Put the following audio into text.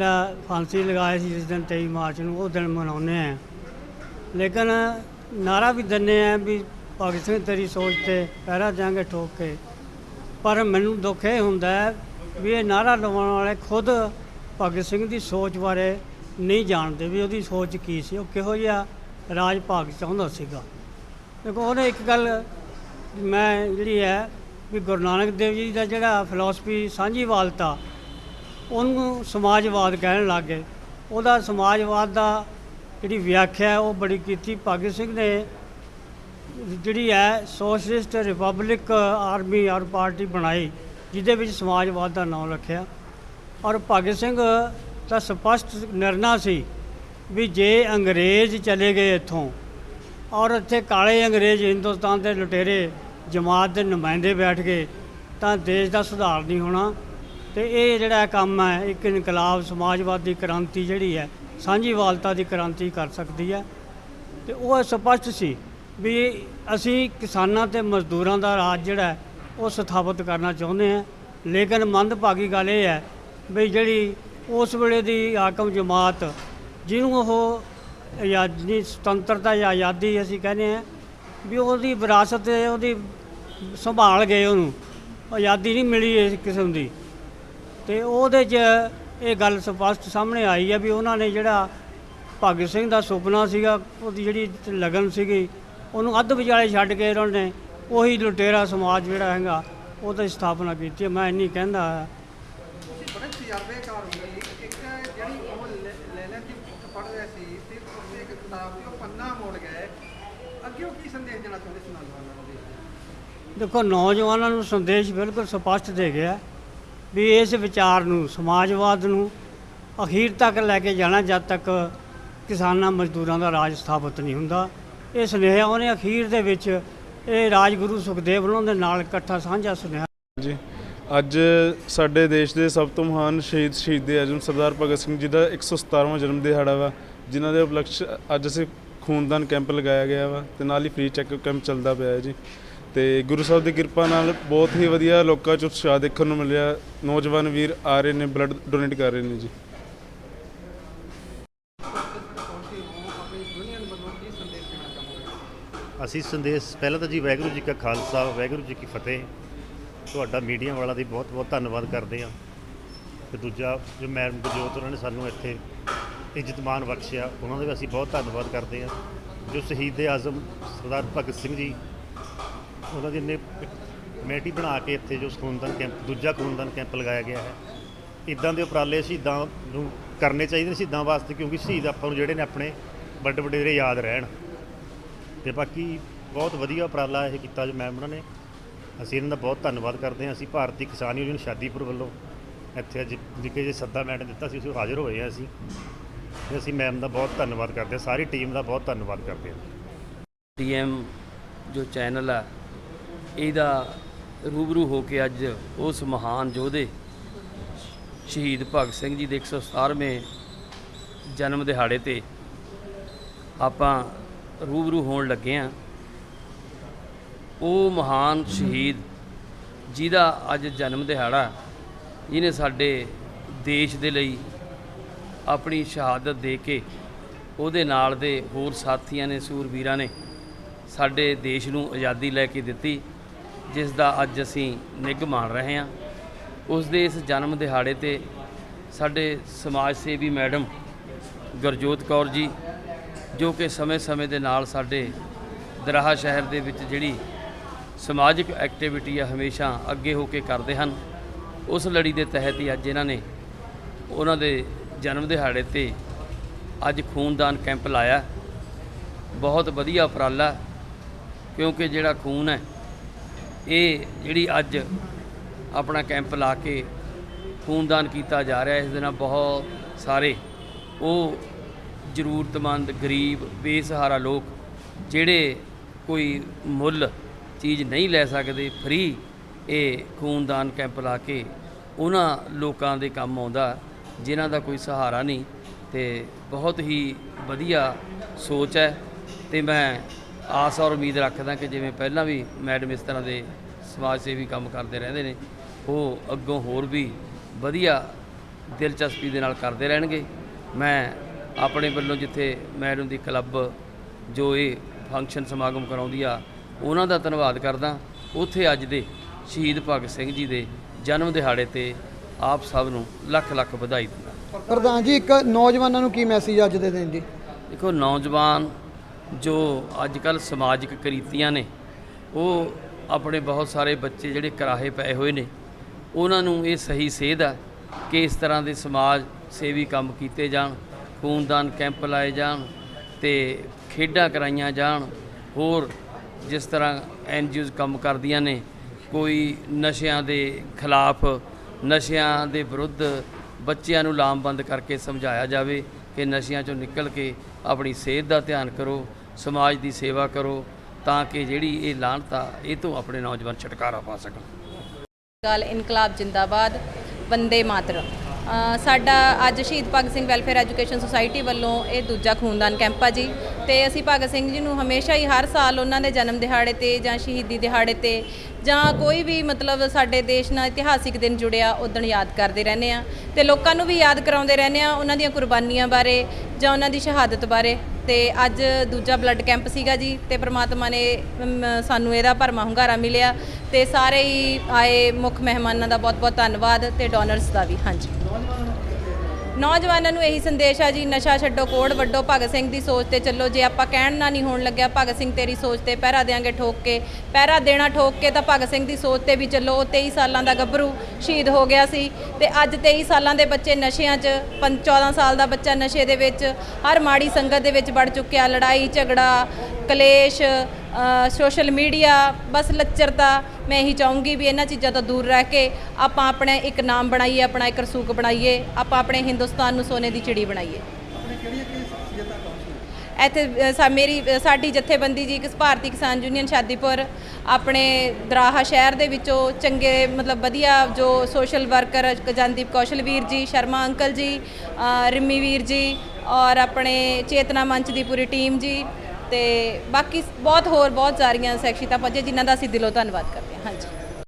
ਜਿਹੜਾ ਫਾਂਸੀ ਲਗਾਇਆ ਸੀ ਜਿਸ ਦਿਨ 23 ਮਾਰਚ ਨੂੰ, ਉਹ ਦਿਨ ਮਨਾਉਂਦੇ ਆ ਲੇਕਿਨ ਨਾਰਾ ਵੀ ਦਿੰਦੇ ਆ ਵੀ ਭਗਤ ਸਿੰਘ ਤੇਰੀ ਸੋਚ ਤੇ ਪਹਿਰਾ ਜਾਾਂਗੇ ਠੋਕ ਕੇ। ਪਰ ਮੈਨੂੰ ਦੁੱਖ ਇਹ ਹੁੰਦਾ ਵੀ ਇਹ ਨਾਰਾ ਲਵਾਉਣ ਵਾਲੇ ਖੁਦ ਭਗਤ ਸਿੰਘ ਦੀ ਸੋਚ ਬਾਰੇ ਨਹੀਂ ਜਾਣਦੇ ਵੀ ਉਹਦੀ ਸੋਚ ਕੀ ਸੀ। ਉਹ ਕਿਹੋ ਜਿਹਾ ਰਾਜ ਭਾਗ ਚਾਹੁੰਦਾ ਸੀਗਾ। ਦੇਖੋ, ਉਹਨੇ ਇੱਕ ਗੱਲ ਮੈਂ ਜਿਹੜੀ ਹੈ ਵੀ ਗੁਰੂ ਨਾਨਕ ਦੇਵ ਜੀ ਦਾ ਜਿਹੜਾ ਫਿਲਾਸਫੀ ਸਾਂਝੀਵਾਲਤਾ ਉਹਨੂੰ ਸਮਾਜਵਾਦ ਕਹਿਣ ਲੱਗ ਗਏ। ਉਹਦਾ ਸਮਾਜਵਾਦ ਦਾ ਜਿਹੜੀ ਵਿਆਖਿਆ ਉਹ ਬੜੀ ਕੀਤੀ ਭਗਤ ਸਿੰਘ ਨੇ। ਜਿਹੜੀ ਹੈ, ਸੋਸ਼ਲਿਸਟ ਰਿਪਬਲਿਕ ਆਰਮੀ ਔਰ ਪਾਰਟੀ ਬਣਾਈ, ਜਿਹਦੇ ਵਿੱਚ ਸਮਾਜਵਾਦ ਦਾ ਨਾਮ ਰੱਖਿਆ। ਔਰ ਭਗਤ ਸਿੰਘ ਦਾ ਸਪਸ਼ਟ ਨਿਰਣਾ ਸੀ ਵੀ ਜੇ ਅੰਗਰੇਜ਼ ਚਲੇ ਗਏ ਇੱਥੋਂ, ਔਰ ਇੱਥੇ ਕਾਲੇ ਅੰਗਰੇਜ਼ ਹਿੰਦੁਸਤਾਨ ਦੇ ਲੁਟੇਰੇ ਜਮਾਤ ਦੇ ਨੁਮਾਇੰਦੇ ਬੈਠ ਗਏ, ਤਾਂ ਦੇਸ਼ ਦਾ ਸੁਧਾਰ ਨਹੀਂ ਹੋਣਾ। ਤੇ ਇਹ ਜਿਹੜਾ ਕੰਮ ਹੈ, ਇੱਕ ਇਨਕਲਾਬ, ਸਮਾਜਵਾਦੀ ਕ੍ਰਾਂਤੀ ਜਿਹੜੀ ਹੈ ਸਾਂਝੀਵਾਲਤਾ ਦੀ ਕ੍ਰਾਂਤੀ ਕਰ ਸਕਦੀ ਹੈ। ਤੇ ਉਹ ਸਪਸ਼ਟ ਸੀ ਵੀ ਅਸੀਂ ਕਿਸਾਨਾਂ ਤੇ ਮਜ਼ਦੂਰਾਂ ਦਾ ਰਾਜ ਜਿਹੜਾ ਉਹ ਸਥਾਪਿਤ ਕਰਨਾ ਚਾਹੁੰਦੇ ਹਾਂ। ਲੇਕਿਨ ਮੰਦਭਾਗੀ ਗੱਲ ਇਹ ਹੈ ਵੀ ਜਿਹੜੀ ਉਸ ਵੇਲੇ ਦੀ ਹਾਕਮ ਜਮਾਤ, ਜਿਹਨੂੰ ਉਹ ਆਜ਼ਾਦੀ, ਸੁਤੰਤਰਤਾ ਜਾਂ ਆਜ਼ਾਦੀ ਅਸੀਂ ਕਹਿੰਦੇ ਹਾਂ, ਵੀ ਉਹਦੀ ਵਿਰਾਸਤ ਉਹਦੀ ਸੰਭਾਲ ਗਏ ਉਹਨੂੰ। ਆਜ਼ਾਦੀ ਨਹੀਂ ਮਿਲੀ ਇਸ ਕਿਸਮ ਦੀ। ਤੇ ਉਹਦੇ 'ਚ ਇਹ ਗੱਲ ਸਪਸ਼ਟ ਸਾਹਮਣੇ ਆਈ ਹੈ ਵੀ ਉਹਨਾਂ ਨੇ ਜਿਹੜਾ ਭਗਤ ਸਿੰਘ ਦਾ ਸੁਪਨਾ ਸੀਗਾ ਉਹਦੀ ਜਿਹੜੀ ਲਗਨ ਸੀਗੀ ਉਹਨੂੰ ਅੱਧ ਵਿਚਾਲੇ ਛੱਡ ਕੇ ਉਹਨਾਂ ਨੇ ਉਹੀ ਲੁਟੇਰਾ ਸਮਾਜ ਜਿਹੜਾ ਹੈਗਾ ਉਹਦੀ ਸਥਾਪਨਾ ਕੀਤੀ। ਮੈਂ ਇੰਨੀ ਕਹਿੰਦਾ ਤੁਸੀਂ ਬੜੇ ਤਜਰਬੇਕਾਰ ਹੋ ਗਏ ਇੱਕ ਜਿਹੜੀ ਉਹ ਲੈ ਲੈ ਲੈ ਦੀ ਬੁੱਕ ਪੜ੍ਹ ਰਹੇ ਸੀ ਤੇ ਉੱਥੇ ਇੱਕ ਕਿਤਾਬ ਸੀ ਉਹ ਪੰਨਾ ਮੋੜ ਗਏ। ਅੱਗੇ ਉਹ ਕੀ ਸੰਦੇਸ਼ ਦੇਣਾ ਚਾਹੁੰਦੇ ਸੀ ਨੌਜਵਾਨਾਂ ਨੂੰ? ਦੇਸ਼ ਦੇ ਦੇਖੋ ਨੌਜਵਾਨਾਂ ਨੂੰ ਸੰਦੇਸ਼ ਬਿਲਕੁਲ ਸਪਸ਼ਟ ਦੇ ਗਿਆ। ਵੀ ਇਸ ਵਿਚਾਰ ਨੂੰ, ਸਮਾਜਵਾਦ ਨੂੰ ਅਖੀਰ ਤੱਕ ਲੈ ਕੇ ਜਾਣਾ ਜਦ ਤੱਕ ਕਿਸਾਨਾਂ ਮਜ਼ਦੂਰਾਂ ਦਾ ਰਾਜ ਸਥਾਪਿਤ ਨਹੀਂ ਹੁੰਦਾ। ਇਹ ਸੁਨੇਹਾ ਉਹਨੇ ਅਖੀਰ ਦੇ ਵਿੱਚ ਇਹ ਰਾਜਗੁਰੂ ਸੁਖਦੇਵ ਉਹਨਾਂ ਦੇ ਨਾਲ ਇਕੱਠਾ ਸਾਂਝਾ ਸੁਨੇਹਾ ਜੀ ਅੱਜ ਸਾਡੇ ਦੇਸ਼ ਦੇ ਸਭ ਤੋਂ ਮਹਾਨ ਸ਼ਹੀਦ ਸ਼ਹੀਦ ਆਜ਼ਮ ਸਰਦਾਰ ਭਗਤ ਸਿੰਘ ਜੀ ਦਾ 117ਵਾਂ ਜਨਮ ਦਿਹਾੜਾ ਵਾ, ਜਿਨ੍ਹਾਂ ਦੇ ਉਪਲਕਸ਼ ਅੱਜ ਅਸੀਂ ਖੂਨਦਾਨ ਕੈਂਪ ਲਗਾਇਆ ਗਿਆ ਵਾ ਤੇ ਨਾਲ ਹੀ ਫ੍ਰੀ ਚੈੱਕਅਪ ਕੈਂਪ ਚੱਲਦਾ ਪਿਆ ਹੈ ਜੀ। ਤੇ ਗੁਰੂ ਸਾਹਿਬ ਦੀ ਕਿਰਪਾ ਨਾਲ ਬਹੁਤ ਹੀ ਵਧੀਆ ਲੋਕਾਂ 'ਚ ਉਤਸ਼ਾਹ ਦੇਖਣ ਨੂੰ ਮਿਲਿਆ। ਨੌਜਵਾਨ ਵੀਰ ਆ ਰਹੇ ਨੇ ਬਲੱਡ ਡੋਨੇਟ ਕਰ ਰਹੇ ਨੇ ਜੀ। ਅਸੀਂ ਸੰਦੇਸ਼, ਪਹਿਲਾਂ ਤਾਂ ਜੀ ਵਾਹਿਗੁਰੂ ਜੀ ਕਾ ਖਾਲਸਾ, ਵਾਹਿਗੁਰੂ ਜੀ ਕੀ ਫਤਿਹ। ਤੁਹਾਡਾ ਮੀਡੀਆ ਵਾਲਾ ਦੀ ਬਹੁਤ ਬਹੁਤ ਧੰਨਵਾਦ ਕਰਦੇ ਹਾਂ। ਤੇ ਦੂਜਾ, ਜੋ ਮੈਡਮ ਗੁਰਜੋਤ ਉਹਨਾਂ ਨੇ ਸਾਨੂੰ ਇੱਥੇ ਇੱਜ਼ਤਮਾਨ ਬਖਸ਼ਿਆ, ਉਹਨਾਂ ਦਾ ਵੀ ਅਸੀਂ ਬਹੁਤ ਧੰਨਵਾਦ ਕਰਦੇ ਹਾਂ। ਜੋ ਸ਼ਹੀਦ ਆਜ਼ਮ ਸਰਦਾਰ ਭਗਤ ਸਿੰਘ ਜੀ ਉਹਨਾਂ ਦੀ ਨੇ ਕਮੇਟੀ ਬਣਾ ਕੇ ਇੱਥੇ ਜੋ ਖੂਨਦਾਨ ਕੈਂਪ, ਦੂਜਾ ਖੂਨਦਾਨ ਕੈਂਪ ਲਗਾਇਆ ਗਿਆ ਹੈ। ਇਦਾਂ ਦੇ ਉਪਰਾਲੇ ਸ਼ਹੀਦਾਂ ਨੂੰ ਕਰਨੇ ਚਾਹੀਦੇ ਨੇ ਸ਼ਹੀਦਾਂ ਵਾਸਤੇ, ਕਿਉਂਕਿ ਸ਼ਹੀਦ ਆਪਾਂ ਨੂੰ ਜਿਹੜੇ ਨੇ ਆਪਣੇ ਵੱਡੇ ਵਡੇਰੇ ਯਾਦ ਰਹਿਣ। ਤੇ ਬਾਕੀ ਬਹੁਤ ਵਧੀਆ ਉਪਰਾਲਾ ਇਹ ਕੀਤਾ ਜੋ ਮੈਮ ਉਹਨਾਂ ਨੇ। ਅਸੀਂ ਇਹਨਾਂ ਦਾ ਬਹੁਤ ਧੰਨਵਾਦ ਕਰਦੇ ਹਾਂ। ਅਸੀਂ ਭਾਰਤੀ ਕਿਸਾਨ ਯੂਨੀਅਨ ਸ਼ਾਦੀਪੁਰ ਵੱਲੋਂ ਇੱਥੇ ਅੱਜ ਜਿੱਕੇ ਜੇ ਸੱਦਾ ਮੈਡਮ ਦਿੱਤਾ ਸੀ, ਅਸੀਂ ਹਾਜ਼ਰ ਹੋਏ ਹਾਂ ਅਸੀਂ। ਤੇ ਅਸੀਂ ਮੈਮ ਦਾ ਬਹੁਤ ਧੰਨਵਾਦ ਕਰਦੇ ਹਾਂ। ਸਾਰੀ ਟੀਮ ਦਾ ਬਹੁਤ ਧੰਨਵਾਦ ਕਰਦੇ ਹਾਂ। ਟੀਐਮ ਜੋ ਚੈਨਲ ਆ ਇਹਦਾ ਰੂਬਰੂ ਹੋ ਕੇ ਅੱਜ ਉਸ ਮਹਾਨ ਯੋਧੇ ਸ਼ਹੀਦ ਭਗਤ ਸਿੰਘ ਜੀ ਦੇ 117ਵੇਂ ਜਨਮ ਦਿਹਾੜੇ ਤੇ ਆਪਾਂ ਰੂਬਰੂ ਹੋਣ ਲੱਗੇ ਆ ਉਹ ਮਹਾਨ ਸ਼ਹੀਦ ਜਿਹਦਾ ਅੱਜ ਜਨਮ ਦਿਹਾੜਾ, ਜਿਹਨੇ ਸਾਡੇ ਦੇਸ਼ ਦੇ ਲਈ ਆਪਣੀ ਸ਼ਹਾਦਤ ਦੇ ਕੇ ਉਹਦੇ ਨਾਲ ਦੇ ਹੋਰ ਸਾਥੀਆਂ ਨੇ ਸੂਰਬੀਰਾਂ ਨੇ ਸਾਡੇ ਦੇਸ਼ ਨੂੰ ਆਜ਼ਾਦੀ ਲੈ ਕੇ ਦਿੱਤੀ। ਜਿਸ ਦਾ ਅੱਜ ਅਸੀਂ ਨਿੱਘ ਮਾਣ ਰਹੇ ਹਾਂ। ਉਸ ਦੇ ਇਸ ਜਨਮ ਦਿਹਾੜੇ ਤੇ ਸਾਡੇ ਸਮਾਜ ਸੇਵੀ ਮੈਡਮ ਗੁਰਜੋਤ ਕੌਰ ਜੀ, ਜੋ ਕਿ ਸਮੇਂ-ਸਮੇਂ ਦੇ ਨਾਲ ਸਾਡੇ ਦਰਾਹਾ ਸ਼ਹਿਰ ਦੇ ਵਿੱਚ ਜਿਹੜੀ ਸਮਾਜਿਕ ਐਕਟੀਵਿਟੀ ਆ, ਹਮੇਸ਼ਾ ਅੱਗੇ ਹੋ ਕੇ ਕਰਦੇ ਹਨ। ਉਸ ਲੜੀ ਦੇ ਤਹਿਤ ਹੀ ਅੱਜ ਇਹਨਾਂ ਨੇ ਉਹਨਾਂ ਦੇ ਜਨਮ ਦਿਹਾੜੇ ਤੇ ਅੱਜ ਖੂਨਦਾਨ ਕੈਂਪ ਲਾਇਆ। ਬਹੁਤ ਵਧੀਆ ਉਪਰਾਲਾ, ਕਿਉਂਕਿ ਜਿਹੜਾ ਖੂਨ ਹੈ ਇਹ ਜਿਹੜੀ ਅੱਜ ਆਪਣਾ ਕੈਂਪ ਲਾ ਕੇ ਖੂਨਦਾਨ ਕੀਤਾ ਜਾ ਰਿਹਾ, ਇਸ ਦੇ ਨਾਲ ਬਹੁਤ ਸਾਰੇ ਉਹ ਜ਼ਰੂਰਤਮੰਦ, ਗਰੀਬ, ਬੇਸਹਾਰਾ ਲੋਕ ਜਿਹੜੇ ਕੋਈ ਮੁੱਲ ਚੀਜ਼ ਨਹੀਂ ਲੈ ਸਕਦੇ, ਫ੍ਰੀ ਇਹ ਖੂਨਦਾਨ ਕੈਂਪ ਲਾ ਕੇ ਉਹਨਾਂ ਲੋਕਾਂ ਦੇ ਕੰਮ ਆਉਂਦਾ, ਜਿਨ੍ਹਾਂ ਦਾ ਕੋਈ ਸਹਾਰਾ ਨਹੀਂ ਤੇ ਬਹੁਤ ਹੀ ਵਧੀਆ ਸੋਚ ਹੈ ਤੇ ਮੈਂ ਆਸ ਔਰ ਉਮੀਦ ਰੱਖਦਾ ਕਿ ਜਿਵੇਂ ਪਹਿਲਾਂ ਵੀ ਮੈਡਮ ਇਸ ਤਰ੍ਹਾਂ ਦੇ ਸਮਾਜ ਸੇਵੀ ਕੰਮ ਕਰਦੇ ਰਹਿੰਦੇ ਨੇ ਉਹ ਅੱਗੋਂ ਹੋਰ ਵੀ ਵਧੀਆ ਦਿਲਚਸਪੀ ਦੇ ਨਾਲ ਕਰਦੇ ਰਹਿਣਗੇ। ਮੈਂ ਆਪਣੇ ਵੱਲੋਂ ਜਿੱਥੇ ਮੈਡਮ ਦੀ ਕਲੱਬ ਜੋ ਇਹ ਫੰਕਸ਼ਨ ਸਮਾਗਮ ਕਰਾਉਂਦੀ ਆ ਉਹਨਾਂ ਦਾ ਧੰਨਵਾਦ ਕਰਦਾ। ਉੱਥੇ ਅੱਜ ਦੇ ਸ਼ਹੀਦ ਭਗਤ ਸਿੰਘ ਜੀ ਦੇ ਜਨਮ ਦਿਹਾੜੇ ਤੇ ਆਪ ਸਭ ਨੂੰ ਲੱਖ ਲੱਖ ਵਧਾਈ ਦਿੰਦਾ। ਪ੍ਰਧਾਨ ਜੀ ਇੱਕ ਨੌਜਵਾਨਾਂ ਨੂੰ ਕੀ ਮੈਸੇਜ ਅੱਜ ਦੇ ਜੀ? ਦੇਖੋ ਨੌਜਵਾਨ ਜੋ ਅੱਜ ਕੱਲ ਸਮਾਜਿਕ ਕਰੀਤੀਆਂ ਨੇ, ਉਹ ਆਪਣੇ ਬਹੁਤ ਸਾਰੇ ਬੱਚੇ ਜਿਹੜੇ ਕਰਾਹੇ ਪਏ ਹੋਏ ਨੇ, ਉਹਨਾਂ ਨੂੰ ਇਹ ਸਹੀ ਸੇਧ ਆ ਕਿ ਇਸ ਤਰ੍ਹਾਂ ਦੇ ਸਮਾਜ ਸੇਵੀ ਕੰਮ ਕੀਤੇ ਜਾਣ, ਖੂਨਦਾਨ ਕੈਂਪ ਲਾਏ ਜਾਣ ਤੇ ਖੇਡਾਂ ਕਰਾਈਆਂ ਜਾਣ, ਹੋਰ ਜਿਸ ਤਰ੍ਹਾਂ ਐਨਜੀਓਜ਼ ਕੰਮ ਕਰਦੀਆਂ ਨੇ, ਕੋਈ ਨਸ਼ਿਆਂ ਦੇ ਖਿਲਾਫ, ਨਸ਼ਿਆਂ ਦੇ ਵਿਰੁੱਧ ਬੱਚਿਆਂ ਨੂੰ ਲਾਮਬੰਦ ਕਰਕੇ ਸਮਝਾਇਆ ਜਾਵੇ ਕਿ ਨਸ਼ਿਆਂ ਚੋਂ ਨਿਕਲ ਕੇ ਆਪਣੀ ਸਿਹਤ ਦਾ ਧਿਆਨ ਕਰੋ ਸਮਾਜ ਦੀ ਸੇਵਾ ਕਰੋ ਤਾਂ ਕਿ ਜਿਹੜੀ ਇਹ ਲਾਹਨਤ ਇਹ ਤੋਂ ਆਪਣੇ ਨੌਜਵਾਨ ਛੁਟਕਾਰਾ ਪਾ ਸਕਣ। ਗੱਲ ਇਨਕਲਾਬ ਜਿੰਦਾਬਾਦ ਬੰਦੇ ਮਾਤਰ ਸਾਡਾ ਅੱਜ Shaheed Bhagat Singh welfare education society ਵੱਲੋਂ ਇਹ ਦੂਜਾ ਖੂਨਦਾਨ ਕੈਂਪ ਆ ਜੀ। ਤੇ ਅਸੀਂ ਭਗਤ ਸਿੰਘ ਜੀ ਨੂੰ ਹਮੇਸ਼ਾ ਹੀ ਹਰ ਸਾਲ ਉਹਨਾਂ ਦੇ ਜਨਮ ਦਿਹਾੜੇ ਤੇ ਜਾਂ ਸ਼ਹੀਦੀ ਦਿਹਾੜੇ ਤੇ ਜਾਂ ਕੋਈ ਵੀ ਮਤਲਬ ਸਾਡੇ ਦੇਸ਼ ਨਾਲ ਇਤਿਹਾਸਿਕ ਦਿਨ ਜੁੜਿਆ ਉਦਣ ਯਾਦ ਕਰਦੇ ਰਹਿੰਦੇ ਆ ਤੇ ਲੋਕਾਂ ਨੂੰ ਵੀ ਯਾਦ ਕਰਾਉਂਦੇ ਰਹਿੰਦੇ ਆ ਉਹਨਾਂ ਦੀਆਂ ਕੁਰਬਾਨੀਆਂ ਬਾਰੇ ਜਾਂ ਉਹਨਾਂ ਦੀ ਸ਼ਹਾਦਤ ਬਾਰੇ। ਤੇ ਅੱਜ ਦੂਜਾ ਬਲੱਡ ਕੈਂਪ ਸੀਗਾ ਜੀ ਤੇ ਪ੍ਰਮਾਤਮਾ ਨੇ ਸਾਨੂੰ ਇਹਦਾ ਭਰਮਾ ਹੁੰਗਾਰਾ ਮਿਲਿਆ ਤੇ ਸਾਰੇ ਹੀ ਆਏ ਮੁੱਖ ਮਹਿਮਾਨਾਂ ਦਾ ਬਹੁਤ-ਬਹੁਤ ਧੰਨਵਾਦ ਤੇ ਡੋਨਰਸ ਦਾ ਵੀ, ਹਾਂਜੀ। ਨੌਜਵਾਨਾਂ ਨੂੰ ਇਹੀ ਸੰਦੇਸ਼ ਆ ਜੀ, ਨਸ਼ਾ ਛੱਡੋ, ਕੋੜ ਵੱਡੋ ਭਗਤ ਸਿੰਘ ਦੀ ਸੋਚ ਤੇ ਚੱਲੋ। ਜੇ ਆਪਾਂ ਕਹਿਣ ਨਾ ਨਹੀਂ ਹੋਣ ਲੱਗਿਆ, ਭਗਤ ਸਿੰਘ ਤੇਰੀ ਸੋਚ ਤੇ ਪਹਿਰਾ ਦੇਾਂਗੇ ਠੋਕ ਕੇ। ਪਹਿਰਾ ਦੇਣਾ ਠੋਕ ਕੇ ਤਾਂ ਭਗਤ ਸਿੰਘ ਦੀ ਸੋਚ ਤੇ ਵੀ ਚੱਲੋ। ਉਹ 23 ਸਾਲਾਂ ਦਾ ਗੱਭਰੂ ਸ਼ਹੀਦ ਹੋ ਗਿਆ ਸੀ ਤੇ ਅੱਜ 23 ਸਾਲਾਂ ਦੇ ਬੱਚੇ ਨਸ਼ਿਆਂ 'ਚ ਪੰ 14 ਸਾਲ ਦਾ ਬੱਚਾ ਨਸ਼ੇ ਦੇ ਵਿੱਚ, ਹਰ ਮਾੜੀ ਸੰਗਤ ਦੇ ਵਿੱਚ ਵੜ ਚੁੱਕਿਆ। ਲੜਾਈ, ਝਗੜਾ, ਕਲੇਸ਼ ਸੋਸ਼ਲ ਮੀਡੀਆ ਬਸ ਲੱਚਰਤਾ ਮੈਂ ਇਹੀ ਚਾਹੂੰਗੀ ਵੀ ਇਹਨਾਂ ਚੀਜ਼ਾਂ ਤੋਂ ਦੂਰ ਰਹਿ ਕੇ ਆਪਾਂ ਆਪਣੇ ਇੱਕ ਨਾਮ ਬਣਾਈਏ ਆਪਣਾ ਇੱਕ ਰਸੂਖ ਬਣਾਈਏ ਆਪਾਂ ਆਪਣੇ ਹਿੰਦੁਸਤਾਨ ਨੂੰ ਸੋਨੇ ਦੀ ਚਿੜੀ ਬਣਾਈਏ। ਇੱਥੇ ਮੇਰੀ ਸਾਡੀ ਜਥੇਬੰਦੀ ਜੀ ਕਿਸ ਭਾਰਤੀ ਕਿਸਾਨ ਯੂਨੀਅਨ ਸ਼ਾਦੀਪੁਰ ਆਪਣੇ ਦਰਾਹਾ ਸ਼ਹਿਰ ਦੇ ਵਿੱਚੋਂ ਚੰਗੇ ਮਤਲਬ ਵਧੀਆ ਜੋ ਸੋਸ਼ਲ ਵਰਕਰ ਗਜਨਦੀਪ ਕੌਸ਼ਲ ਵੀਰ ਜੀ ਸ਼ਰਮਾ ਅੰਕਲ ਜੀ ਰਿੰਮੀ ਵੀਰ ਜੀ ਔਰ ਆਪਣੇ ਚੇਤਨਾ ਮੰਚ ਦੀ ਪੂਰੀ ਟੀਮ ਜੀ ਤੇ ਬਾਕੀ ਬਹੁਤ ਹੋਰ ਬਹੁਤ ਸਾਰੀਆਂ ਸ਼ਖਸੀਅਤਾਂ ਪਹੁੰਚੇ ਜਿਨ੍ਹਾਂ ਦਾ ਅਸੀਂ ਦਿਲੋਂ ਧੰਨਵਾਦ ਕਰਦੇ ਹਾਂ। ਹਾਂਜੀ।